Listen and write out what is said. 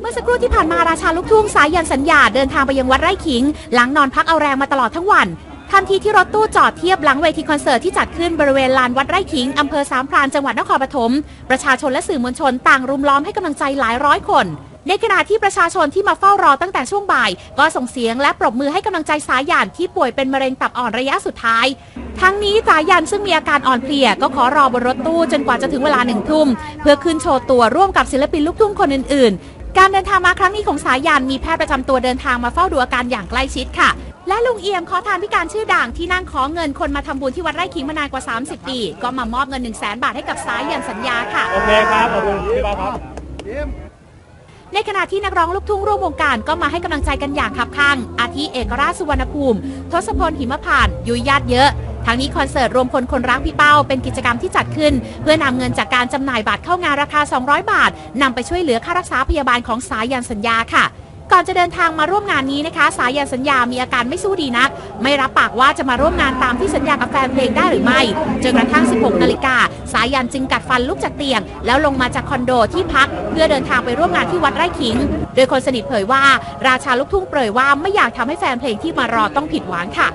เมื่อสักครู่ที่ผ่านมาราชาลูกทุ่งสายยันสัญญาเดินทางไปยังวัดไร่ขิง หลังนอนพักเอาแรงมาตลอดทั้งวันทันทีที่รถตู้จอดเทียบหลังเวทีคอนเสิร์ตที่จัดขึ้นบริเวณลานวัดไร่ขิงอำเภอสามพรานจังหวัดนครปฐมประชาชนและสื่อมวลชนต่างรุมล้อมให้กำลังใจหลายร้อยคน ในขณะที่ประชาชนที่มาเฝ้ารอตั้งแต่ช่วงบ่าย ก็ส่งเสียงและปรบมือให้กำลังใจสายันที่ป่วยเป็นมะเร็งตับอ่อนระยะสุดท้าย ทั้งนี้สายันซึ่งมีอาการอ่อนเพลียก็ขอรอบนรถตู้จนกว่าจะถึงเวลาหนึ่งทุ่มเพื่อขึ้นโชว์ตัวร่วมกับศิลปินลูกทุ่งคนอื่นๆ การเดินทางมาครั้งนี้ของสายันมีแพทย์ประจำตัวเดินทางมาเฝ้าดูอาการอย่างใกล้ชิดค่ะ และลุงเอี่ยมขอทานพิการชื่อด่างที่นั่งขอเงินคนมาทำบุญที่วัดไร่ขิงมานานกว่า 30 ปี ก็มามอบเงิน 1 0 0 0 0แบาทให้กับสายันสัญญาค่ะ โอเคครับ ขอบคุณพี่บ้าครับ ในขณะที่นักร้องลูกทุ่งร่วมวงการก็มาให้กำลังใจกันอย่างคับข้าง อาทิเอกราชสุวรรณภูมิ ทศพลหิมพานต์ยุยญาติเยอะ ทั้งนี้คอนเสิร์ตรวมพลคนรักพี่เป้าเป็นกิจกรรมที่จัดขึ้น เพื่อนำเงินจากการจำหน่ายบัตรเข้างานราคา 200 บาทนำไปช่วยเหลือค่ารักษาพยาบาลของสายันสัญญาค่ะก่อนจะเดินทางมาร่วมงานนี้นะคะ สายันสัญญามีอาการไม่สู้ดีนัก ไม่รับปากว่าจะมาร่วมงานตามที่สัญญากับแฟนเพลงได้หรือไม่จนกระทั่ง 16 นาฬิกาสายันจึงกัดฟันลุกจากเตียง แล้วลงมาจากคอนโดที่พัก เพื่อเดินทางไปร่วมงานที่วัดไร่ขิง โดยคนสนิทเผยว่า ราชาลูกทุ่งเปรยว่าไม่อยากทำให้แฟนเพลงที่มารอต้องผิดหวังค่ะ